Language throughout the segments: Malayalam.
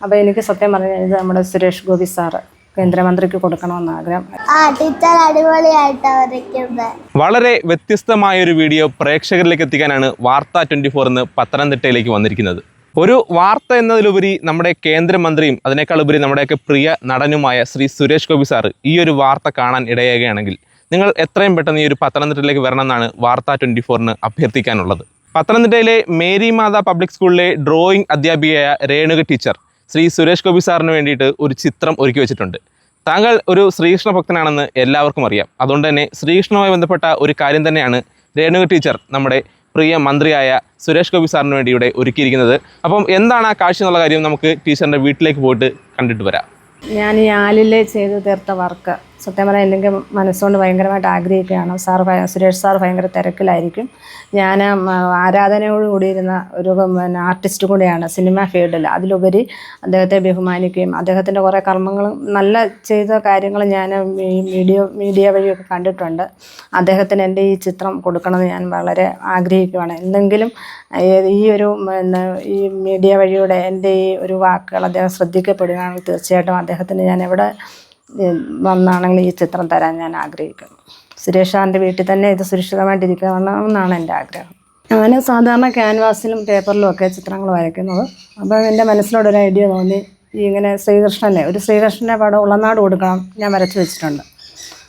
അപ്പോൾ എനിക്ക് സത്യം പറഞ്ഞാൽ ഇത് നമ്മുടെ സുരേഷ് ഗോപി സാറ് കേന്ദ്രമന്ത്രിക്ക് കൊടുക്കണമെന്ന് ആഗ്രഹം. വളരെ വ്യത്യസ്തമായ ഒരു വീഡിയോ പ്രേക്ഷകരിലേക്ക് എത്തിക്കാനാണ് വാർത്ത ട്വന്റി ഫോർ എന്ന് പത്തനംതിട്ടയിലേക്ക് വന്നിരിക്കുന്നത്. ഒരു വാർത്ത എന്നതിലുപരി നമ്മുടെ കേന്ദ്രമന്ത്രിയും അതിനേക്കാൾ ഉപരി നമ്മുടെയൊക്കെ പ്രിയ നടനുമായ ശ്രീ സുരേഷ് ഗോപി സാറ് ഈ ഒരു വാർത്ത കാണാൻ ഇടയാകുകയാണെങ്കിൽ നിങ്ങൾ എത്രയും പെട്ടെന്ന് ഈ ഒരു പത്തനംതിട്ടയിലേക്ക് വരണമെന്നാണ് വാർത്ത ട്വന്റി ഫോറിന് അഭ്യർത്ഥിക്കാനുള്ളത്. പത്തനംതിട്ടയിലെ മേരി മാതാ പബ്ലിക് സ്കൂളിലെ ഡ്രോയിങ് അധ്യാപികയായ രേണുക ടീച്ചർ ശ്രീ സുരേഷ് ഗോപി സാറിന് വേണ്ടിയിട്ട് ഒരു ചിത്രം ഒരുക്കി വെച്ചിട്ടുണ്ട്. താങ്കൾ ഒരു ശ്രീകൃഷ്ണ ഭക്തനാണെന്ന് എല്ലാവർക്കും അറിയാം. അതുകൊണ്ട് തന്നെ ശ്രീകൃഷ്ണവുമായി ബന്ധപ്പെട്ട ഒരു കാര്യം തന്നെയാണ് രേണുക ടീച്ചർ നമ്മുടെ പ്രിയ മന്ത്രിയായ സുരേഷ് ഗോപി സാറിന് വേണ്ടി ഇവിടെ ഒരുക്കിയിരിക്കുന്നത്. അപ്പം എന്താണ് ആ കാഴ്ച എന്നുള്ള കാര്യം നമുക്ക് ടീച്ചറിന്റെ വീട്ടിലേക്ക് പോയിട്ട് കണ്ടിട്ട് വരാം. ഞാൻ ഈ ആലിലെ ചെയ്തു തീർത്ത വർക്ക്. സത്യം പറഞ്ഞാൽ എനിക്ക് മനസ്സുകൊണ്ട് ഭയങ്കരമായിട്ട് ആഗ്രഹിക്കുകയാണ്. സാർ സുരേഷ് സാർ ഭയങ്കര തിരക്കിലായിരിക്കും. ഞാൻ ആരാധനയോട് കൂടിയിരുന്ന ഒരു പിന്നെ ആർട്ടിസ്റ്റ് കൂടെയാണ് സിനിമ ഫീൽഡിൽ അതിലുപരി അദ്ദേഹത്തെ ബഹുമാനിക്കുകയും അദ്ദേഹത്തിന്റെ കുറേ കർമ്മങ്ങളും നല്ല ചെയ്ത കാര്യങ്ങൾ ഞാൻ ഈ വീഡിയോ മീഡിയ വഴിയൊക്കെ കണ്ടിട്ടുണ്ട്. അദ്ദേഹത്തിന് എന്റെ ഈ ചിത്രം കൊടുക്കണമെന്ന് ഞാൻ വളരെ ആഗ്രഹിക്കുകയാണ് എന്തെങ്കിലും ഈ ഒരു പിന്നെ ഈ മീഡിയ വഴിയുടെ എന്റെ ഈ ഒരു വാക്കുകൾ അദ്ദേഹം ശ്രദ്ധിക്കപ്പെടുകയാണെങ്കിൽ തീർച്ചയായിട്ടും അദ്ദേഹത്തിന് ഞാൻ എവിടെ ഉം, വന്നാണെങ്കിലും ഈ ചിത്രം തരാൻ ഞാൻ ആഗ്രഹിക്കുന്നു. സുരേഷ് സാറിന്റെ വീട്ടിൽ തന്നെ ഇത് സുരക്ഷിതമായിട്ടിരിക്കണമെന്നാണ് എന്റെ ആഗ്രഹം. ഞാൻ സാധാരണ ക്യാൻവാസിലും പേപ്പറിലും ഒക്കെ ചിത്രങ്ങൾ വരയ്ക്കുന്നത്. അപ്പോൾ എന്റെ മനസ്സിലൂടെ ഒരു ഐഡിയ തോന്നി ഈ ഇങ്ങനെ ശ്രീകൃഷ്ണനെ ഒരു ശ്രീകൃഷ്ണന്റെ പടം ഉളനാട് കൊടുക്കണം ഞാൻ വരച്ചു വെച്ചിട്ടുണ്ട്.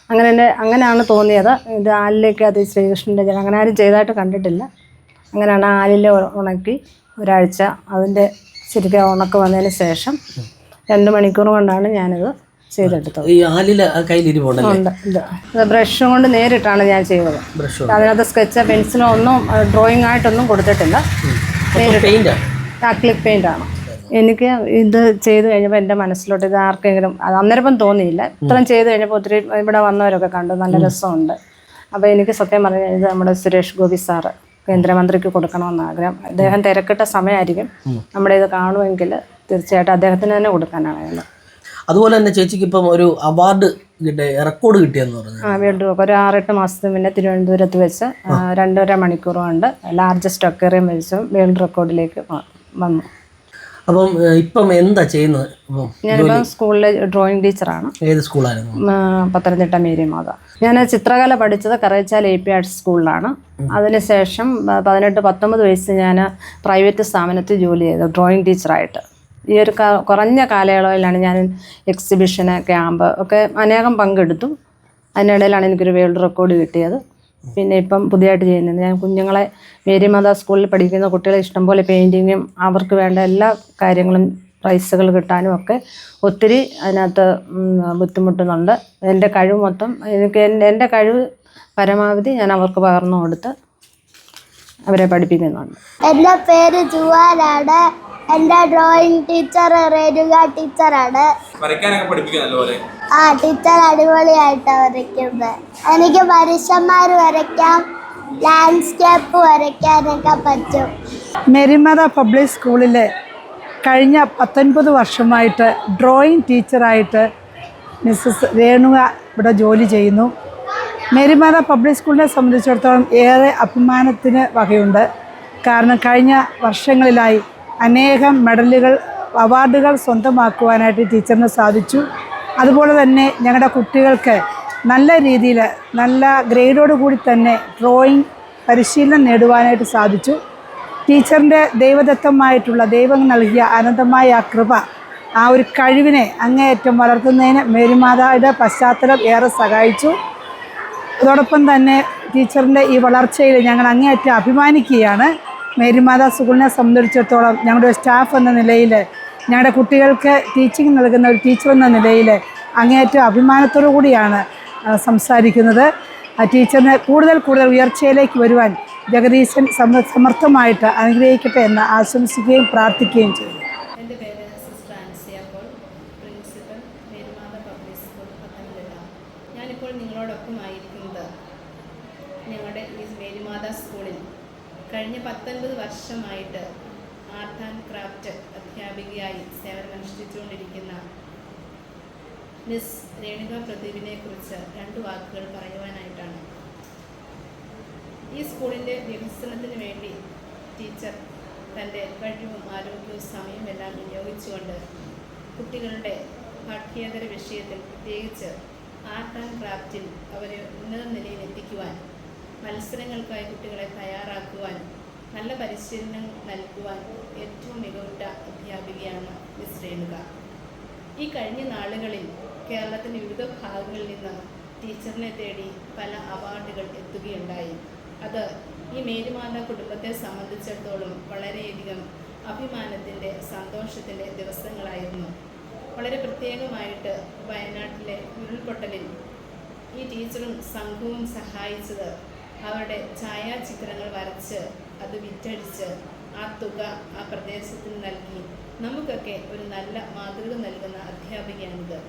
അങ്ങനെ എന്റെ അങ്ങനെയാണ് തോന്നിയത്. ഇത് ആലിലേക്ക് അത് ശ്രീകൃഷ്ണന്റെ ജനം അങ്ങനെ ആരും ചെയ്തതായിട്ട് കണ്ടിട്ടില്ല. അങ്ങനെയാണ് ആലിലെ ഉണക്കി ഒരാഴ്ച അതിന്റെ ശരിക്കും ഉണക്ക് വന്നതിന് ശേഷം രണ്ട് മണിക്കൂർ കൊണ്ടാണ് ഞാനിത് ചെയ്തെടുത്തത് ഈ ആലില കയ്യിലിരിപ്പുണ്ടല്ലേ ബ്രഷ് കൊണ്ട് നേരിട്ടാണ് ഞാൻ ചെയ്തത്. അതിനകത്ത് സ്കെച്ച് പെൻസിലോ ഒന്നും ഡ്രോയിങ് ആയിട്ടൊന്നും കൊടുത്തിട്ടില്ല. അക്ലിക് പെയിന്റ് ആണ്. എനിക്ക് ഇത് ചെയ്തു കഴിഞ്ഞപ്പോൾ എന്റെ മനസ്സിലോട്ട് ഇത് ആർക്കെങ്കിലും അത് അന്നേരപ്പം തോന്നിയില്ല. ഇത്രയും ചെയ്തു കഴിഞ്ഞപ്പോൾ ഒത്തിരി ഇവിടെ വന്നവരൊക്കെ കണ്ടു. നല്ല രസമുണ്ട്. അപ്പോൾ എനിക്ക് സത്യം പറഞ്ഞാൽ ഇത് നമ്മുടെ സുരേഷ് ഗോപി സാറ് കേന്ദ്രമന്ത്രിക്ക് കൊടുക്കണമെന്ന് ആഗ്രഹം. അദ്ദേഹം തിരക്കിട്ട സമയമായിരിക്കും നമ്മുടെ ഇത് കാണുമെങ്കിൽ തീർച്ചയായിട്ടും അദ്ദേഹത്തിന് തന്നെ കൊടുക്കാനാണ് അതുപോലെ തന്നെ ചേച്ചിക്ക് ഇപ്പം ഒരു അവാർഡ് റെക്കോർഡ് കിട്ടിയെന്ന് പറഞ്ഞു. ആ വേൾഡ് റെക്കോർഡ് ഒരു ആറെട്ട് മാസത്തിന് മുന്നേ തിരുവനന്തപുരത്ത് വെച്ച് രണ്ടര മണിക്കൂർ കൊണ്ട് ലാർജസ്റ്റ് അക്വേറിയം വെച്ച് വേൾഡ് റെക്കോർഡിലേക്ക് വന്നു. അപ്പം ഇപ്പം എന്താ ചെയ്യുന്നത്? ഞാനിപ്പം സ്കൂളിലെ ഡ്രോയിങ് ടീച്ചറാണ് ഏത് സ്കൂളായിരുന്നു പത്തനംതിട്ട മേരി മാത. ഞാൻ ചിത്രകല പഠിച്ചത് കറേച്ചാൽ എ പി ആർട്സ് സ്കൂളിലാണ് അതിനുശേഷം പതിനെട്ട് പത്തൊമ്പത് വയസ്സ് ഞാൻ പ്രൈവറ്റ് സ്ഥാപനത്തിൽ ജോലി ചെയ്തു ഡ്രോയിങ് ടീച്ചറായിട്ട് ഈ ഒരു കുറഞ്ഞ കാലയളവിലാണ് ഞാൻ എക്സിബിഷന് ക്യാമ്പ് ഒക്കെ അനേകം പങ്കെടുത്തു. അതിനിടയിലാണ് എനിക്കൊരു വേൾഡ് റെക്കോർഡ് കിട്ടിയത്. പിന്നെ ഇപ്പം പുതിയതായിട്ട് ചെയ്യുന്നത് ഞാൻ കുഞ്ഞുങ്ങളെ മേരിമാത സ്കൂളിൽ പഠിക്കുന്ന കുട്ടികളെ ഇഷ്ടംപോലെ പെയിന്റിങ്ങും അവർക്ക് വേണ്ട എല്ലാ കാര്യങ്ങളും പ്രൈസുകൾ കിട്ടാനും ഒക്കെ ഒത്തിരി അതിനകത്ത് ബുദ്ധിമുട്ടുന്നുണ്ട്. എന്റെ കഴിവ് മൊത്തം എനിക്ക് എന്റെ കഴിവ് പരമാവധി ഞാൻ അവർക്ക് പകർന്നു കൊടുത്ത് അവരെ പഠിപ്പിക്കുന്നുണ്ട്. എന്റെ പേര് ജുവാനാണ് എന്റെ ഡ്രോയിങ് ടീച്ചർ രേണുക ടീച്ചറാണ് വരയ്ക്കാനൊക്കെ പഠിപ്പിക്കുക നല്ലപോലെ? ആ ടീച്ചർ അടിപൊളിയായിട്ടാ വരയ്ക്കുന്നത് എനിക്ക് മനുഷ്യന്മാർ വരയ്ക്കാം ലാൻഡ്സ്കേപ്പ് വരയ്ക്കാനൊക്കെ പറ്റും. മെരിമത പബ്ലിക് സ്കൂളിലെ കഴിഞ്ഞ പത്തൊൻപത് വർഷമായിട്ട് ഡ്രോയിങ് ടീച്ചറായിട്ട് മിസ്സസ് രേണുക ഇവിടെ ജോലി ചെയ്യുന്നു. മെരിമത പബ്ലിക് സ്കൂളിനെ സംബന്ധിച്ചിടത്തോളം ഏറെ അഭിമാനത്തിന് വകയുണ്ട്. കാരണം കഴിഞ്ഞ വർഷങ്ങളിലായി അനേകം മെഡലുകൾ അവാർഡുകൾ സ്വന്തമാക്കുവാനായിട്ട് ടീച്ചറിന് സാധിച്ചു. അതുപോലെ തന്നെ ഞങ്ങളുടെ കുട്ടികൾക്ക് നല്ല രീതിയിൽ നല്ല ഗ്രേഡോട് കൂടി തന്നെ ഡ്രോയിങ് പരിശീലനം നേടുവാനായിട്ട് സാധിച്ചു. ടീച്ചറിന്റെ ദൈവദത്തമായിട്ടുള്ള ദൈവം നൽകിയ അനന്തമായ ആ കൃപ ആ ഒരു കഴിവിനെ അങ്ങേയറ്റം വളർത്തുന്നതിന് മേരിമാതായുടെ പശ്ചാത്തലം ഏറെ സഹായിച്ചു. അതോടൊപ്പം തന്നെ ടീച്ചറിന്റെ ഈ വളർച്ചയിൽ ഞങ്ങൾ അങ്ങേയറ്റം അഭിമാനിക്കുകയാണ്. മേരിമാതാ സ്കൂളിനെ സംബന്ധിച്ചിടത്തോളം ഞങ്ങളുടെ സ്റ്റാഫ് എന്ന നിലയിൽ ഞങ്ങളുടെ കുട്ടികൾക്ക് ടീച്ചിങ് നൽകുന്ന ഒരു ടീച്ചർ എന്ന നിലയിൽ അങ്ങേയറ്റം അഭിമാനത്തോടു കൂടിയാണ് സംസാരിക്കുന്നത്. ആ ടീച്ചറിനെ കൂടുതൽ കൂടുതൽ ഉയർച്ചയിലേക്ക് വരുവാൻ ജഗദീശൻ സമ സമർത്ഥമായിട്ട് അനുഗ്രഹിക്കട്ടെ എന്ന് ആശംസിക്കുകയും പ്രാർത്ഥിക്കുകയും ചെയ്തു. ഞാനിപ്പോൾ നിങ്ങളോടൊപ്പമായിരിക്കുന്നത് ഞങ്ങളുടെ ഈ മേരിമാത സ്കൂളിൽ കഴിഞ്ഞ പത്തൊൻപത് വർഷമായിട്ട് ആർട്ട് ആൻഡ് ക്രാഫ്റ്റ് അധ്യാപികയായി സേവനമനുഷ്ഠിച്ചുകൊണ്ടിരിക്കുന്ന മിസ് രേണുക പ്രദീപിനെ കുറിച്ച് രണ്ട് വാക്കുകൾ പറയുവാനായിട്ടാണ്. ഈ സ്കൂളിന്റെ വികസനത്തിന് വേണ്ടി ടീച്ചർ തന്റെ കഴിവും ആരോഗ്യവും സമയവും എല്ലാം വിനിയോഗിച്ചുകൊണ്ട് കുട്ടികളുടെ പാഠ്യേതര വിഷയത്തിൽ പ്രത്യേകിച്ച് ആർട്ട് ആൻഡ് ക്രാഫ്റ്റിൽ അവരെ ഉന്നത നിലയിൽ എത്തിക്കുവാൻ മത്സരങ്ങൾക്കായി കുട്ടികളെ തയ്യാറാക്കുവാനും നല്ല പരിശീലനം നൽകുവാനും ഏറ്റവും മികവുറ്റ അധ്യാപികയാണ് മിസ് രേണുക. ഈ കഴിഞ്ഞ നാളുകളിൽ കേരളത്തിന്റെ വിവിധ ഭാഗങ്ങളിൽ നിന്ന് ടീച്ചറിനെ തേടി പല അവാർഡുകൾ എത്തുകയുണ്ടായി. അത് ഈ മേരുമാത കുടുംബത്തെ സംബന്ധിച്ചിടത്തോളം വളരെയധികം അഭിമാനത്തിന്റെ സന്തോഷത്തിന്റെ ദിവസങ്ങളായിരുന്നു. വളരെ പ്രത്യേകമായിട്ട് വയനാട്ടിലെ ഉരുൾപൊട്ടലിൽ ഈ ടീച്ചറും സംഘവും സഹായിച്ചത് അവരുടെ ഛായാചിത്രങ്ങൾ വരച്ച് അത് വിറ്റഴിച്ച് ആ തുക ആ പ്രദേശത്തിന് നൽകി. നമുക്കൊക്കെ ഒരു നല്ല മാതൃക നൽകുന്ന അധ്യാപികയാണിത്.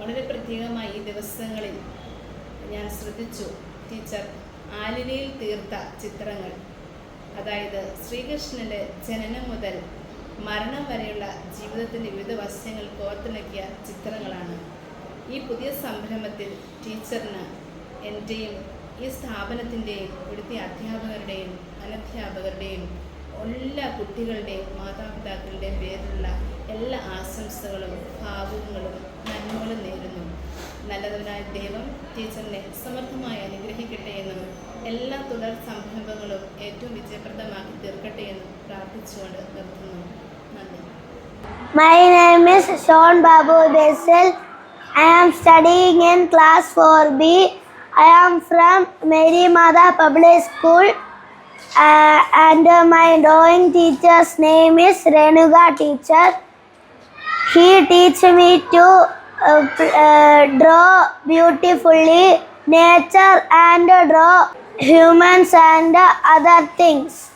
വളരെ പ്രത്യേകമായി ഈ ദിവസങ്ങളിൽ ഞാൻ ശ്രദ്ധിച്ചു. ടീച്ചർ ആലിലയിൽ തീർത്ത ചിത്രങ്ങൾ. അതായത് ശ്രീകൃഷ്ണന്റെ ജനനം മുതൽ മരണം വരെയുള്ള ജീവിതത്തിന്റെ വിവിധ വശങ്ങൾ കോർത്തിണക്കിയ ചിത്രങ്ങളാണ്. ഈ പുതിയ സംരംഭത്തിൽ ടീച്ചറിന് എന്റെയും ഈ സ്ഥാപനത്തിന്റെയും ഇവിടുത്തെ അധ്യാപകരുടെയും അനധ്യാപകരുടെയും എല്ലാ കുട്ടികളുടെയും മാതാപിതാക്കളുടെയും പേരിലുള്ള എല്ലാ ആശംസകളും ഭാവങ്ങളും നന്മകളും നേരുന്നു നല്ലതിനായ ദൈവം ടീച്ചറിനെ സമർത്ഥമായി അനുഗ്രഹിക്കട്ടെ എന്നും എല്ലാ തുടർ സംരംഭങ്ങളും ഏറ്റവും വിജയപ്രദമാക്കി തീർക്കട്ടെ എന്നും പ്രാർത്ഥിച്ചുകൊണ്ട് നിർത്തുന്നു നന്ദി My name is Sean Babu Basil. I am studying in class 4B. I am from Mary Mada Public School. Uh, and my drawing teacher's name is Renuga teacher. He teach me to uh, uh, draw beautifully nature and draw humans and other things.